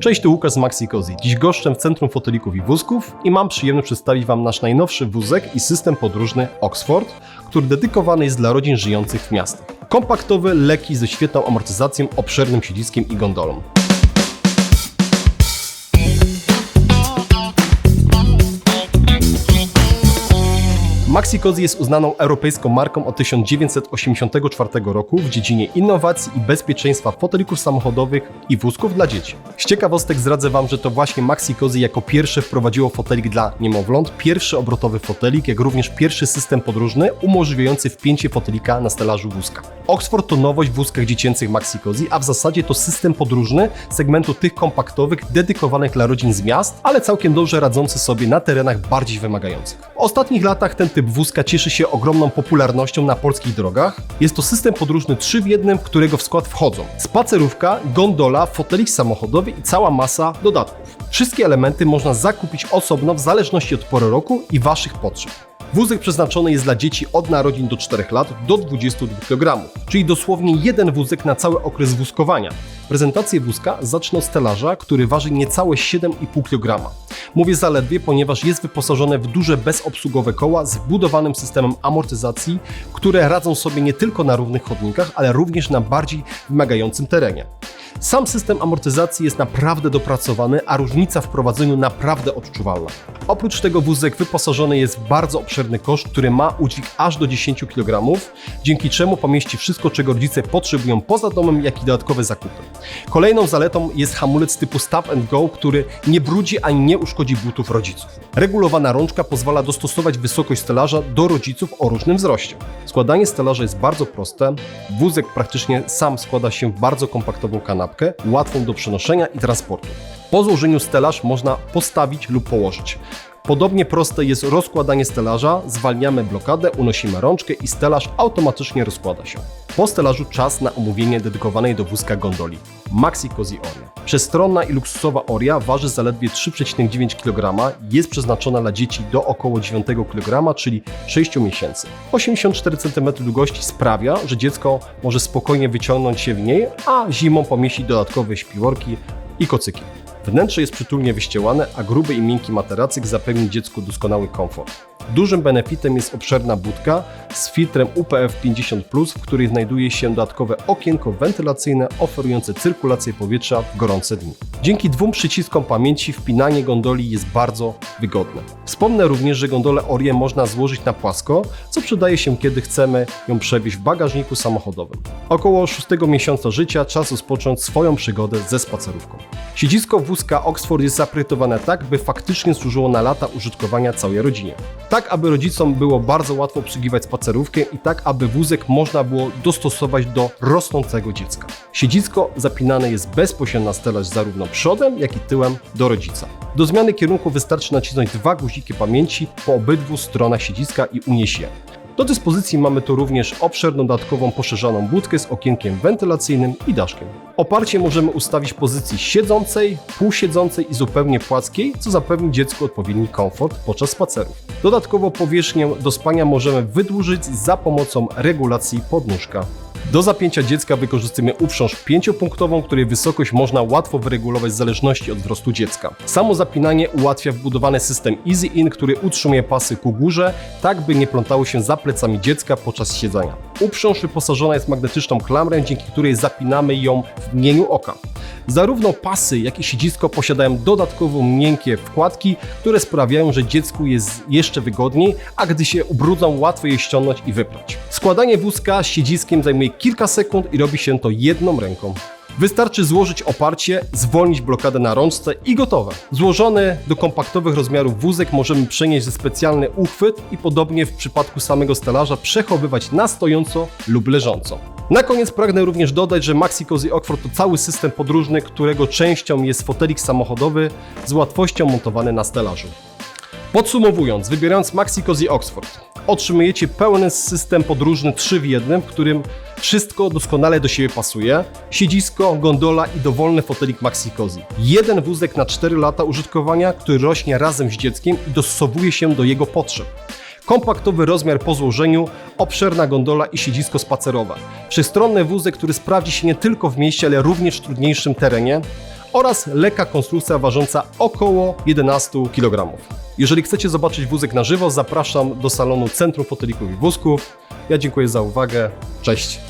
Cześć, tu Łukasz z Maxi Cozy. Dziś goszczem w Centrum Fotelików i Wózków i mam przyjemność przedstawić Wam nasz najnowszy wózek i system podróżny Oxford, który dedykowany jest dla rodzin żyjących w miastach. Kompaktowy, lekki, ze świetną amortyzacją, obszernym siedziskiem i gondolą. Maxi Cozy jest uznaną europejską marką od 1984 roku w dziedzinie innowacji i bezpieczeństwa fotelików samochodowych i wózków dla dzieci. Z ciekawostek zdradzę Wam, że to właśnie Maxi Cozy jako pierwsze wprowadziło fotelik dla niemowląt, pierwszy obrotowy fotelik, jak również pierwszy system podróżny umożliwiający wpięcie fotelika na stelażu wózka. Oxford to nowość w wózkach dziecięcych Maxi Cozy, a w zasadzie to system podróżny segmentu tych kompaktowych dedykowanych dla rodzin z miast, ale całkiem dobrze radzący sobie na terenach bardziej wymagających. W ostatnich latach ten typ wózka cieszy się ogromną popularnością na polskich drogach. Jest to system podróżny 3 w 1, w którego w skład wchodzą spacerówka, gondola, fotelik samochodowy i cała masa dodatków. Wszystkie elementy można zakupić osobno w zależności od pory roku i Waszych potrzeb. Wózek przeznaczony jest dla dzieci od narodzin do 4 lat do 22 kg, czyli dosłownie jeden wózek na cały okres wózkowania. Prezentację wózka zacznę od stelaża, który waży niecałe 7,5 kg. Mówię zaledwie, ponieważ jest wyposażone w duże bezobsługowe koła z wbudowanym systemem amortyzacji, które radzą sobie nie tylko na równych chodnikach, ale również na bardziej wymagającym terenie. Sam system amortyzacji jest naprawdę dopracowany, a różnica w prowadzeniu naprawdę odczuwalna. Oprócz tego wózek wyposażony jest w bardzo obszerny kosz, który ma udźwig aż do 10 kg, dzięki czemu pomieści wszystko, czego rodzice potrzebują poza domem, jak i dodatkowe zakupy. Kolejną zaletą jest hamulec typu Stop and Go, który nie brudzi ani nie uszkodzi butów rodziców. Regulowana rączka pozwala dostosować wysokość stelaża do rodziców o różnym wzroście. Składanie stelaża jest bardzo proste. Wózek praktycznie sam składa się w bardzo kompaktową kanapkę, łatwą do przenoszenia i transportu. Po złożeniu stelaż można postawić lub położyć. Podobnie proste jest rozkładanie stelaża, zwalniamy blokadę, unosimy rączkę i stelaż automatycznie rozkłada się. Po stelażu czas na omówienie dedykowanej do wózka gondoli. Maxi Cozy Oria. Przestronna i luksusowa Oria waży zaledwie 3,9 kg, jest przeznaczona dla dzieci do około 9 kg, czyli 6 miesięcy. 84 cm długości sprawia, że dziecko może spokojnie wyciągnąć się w niej, a zimą pomieścić dodatkowe śpiworki i kocyki. Wnętrze jest przytulnie wyściełane, a gruby i miękki materacyk zapewni dziecku doskonały komfort. Dużym benefitem jest obszerna budka z filtrem UPF 50+, w której znajduje się dodatkowe okienko wentylacyjne oferujące cyrkulację powietrza w gorące dni. Dzięki dwóm przyciskom pamięci wpinanie gondoli jest bardzo wygodne. Wspomnę również, że gondolę Orię można złożyć na płasko, co przydaje się kiedy chcemy ją przewieźć w bagażniku samochodowym. Około 6 miesiąca życia czas rozpocząć swoją przygodę ze spacerówką. Siedzisko wózka Oxford jest zaprojektowane tak, by faktycznie służyło na lata użytkowania całej rodzinie. Tak, aby rodzicom było bardzo łatwo obsługiwać spacerówkę i tak, aby wózek można było dostosować do rosnącego dziecka. Siedzisko zapinane jest bezpośrednio na stelaż zarówno przodem, jak i tyłem do rodzica. Do zmiany kierunku wystarczy nacisnąć dwa guziki pamięci po obydwu stronach siedziska i unieść je. Do dyspozycji mamy tu również obszerną dodatkową poszerzoną budkę z okienkiem wentylacyjnym i daszkiem. Oparcie możemy ustawić w pozycji siedzącej, półsiedzącej i zupełnie płaskiej, co zapewni dziecku odpowiedni komfort podczas spacerów. Dodatkowo powierzchnię do spania możemy wydłużyć za pomocą regulacji podnóżka. Do zapięcia dziecka wykorzystujemy uprząż pięciopunktową, której wysokość można łatwo wyregulować w zależności od wzrostu dziecka. Samo zapinanie ułatwia wbudowany system Easy In, który utrzymuje pasy ku górze, tak by nie plątały się za plecami dziecka podczas siedzenia. Uprząż wyposażona jest magnetyczną klamrę, dzięki której zapinamy ją w mgnieniu oka. Zarówno pasy, jak i siedzisko posiadają dodatkowo miękkie wkładki, które sprawiają, że dziecku jest jeszcze wygodniej, a gdy się ubrudzą, łatwo je ściągnąć i wyprać. Składanie wózka z siedziskiem zajmuje kilka sekund i robi się to jedną ręką. Wystarczy złożyć oparcie, zwolnić blokadę na rączce i gotowe. Złożony do kompaktowych rozmiarów wózek możemy przenieść ze specjalny uchwyt i podobnie w przypadku samego stelaża przechowywać na stojąco lub leżąco. Na koniec pragnę również dodać, że Maxi Cozy Oxford to cały system podróżny, którego częścią jest fotelik samochodowy z łatwością montowany na stelażu. Podsumowując, wybierając Maxi Cozy Oxford, otrzymujecie pełny system podróżny 3 w 1, w którym wszystko doskonale do siebie pasuje. Siedzisko, gondola i dowolny fotelik Maxi Cozy. Jeden wózek na 4 lata użytkowania, który rośnie razem z dzieckiem i dostosowuje się do jego potrzeb. Kompaktowy rozmiar po złożeniu, obszerna gondola i siedzisko spacerowe. Wszechstronny wózek, który sprawdzi się nie tylko w mieście, ale również w trudniejszym terenie. oraz lekka konstrukcja ważąca około 11 kg. Jeżeli chcecie zobaczyć wózek na żywo, zapraszam do salonu Centrum Fotelików i Wózków. Ja dziękuję za uwagę. Cześć!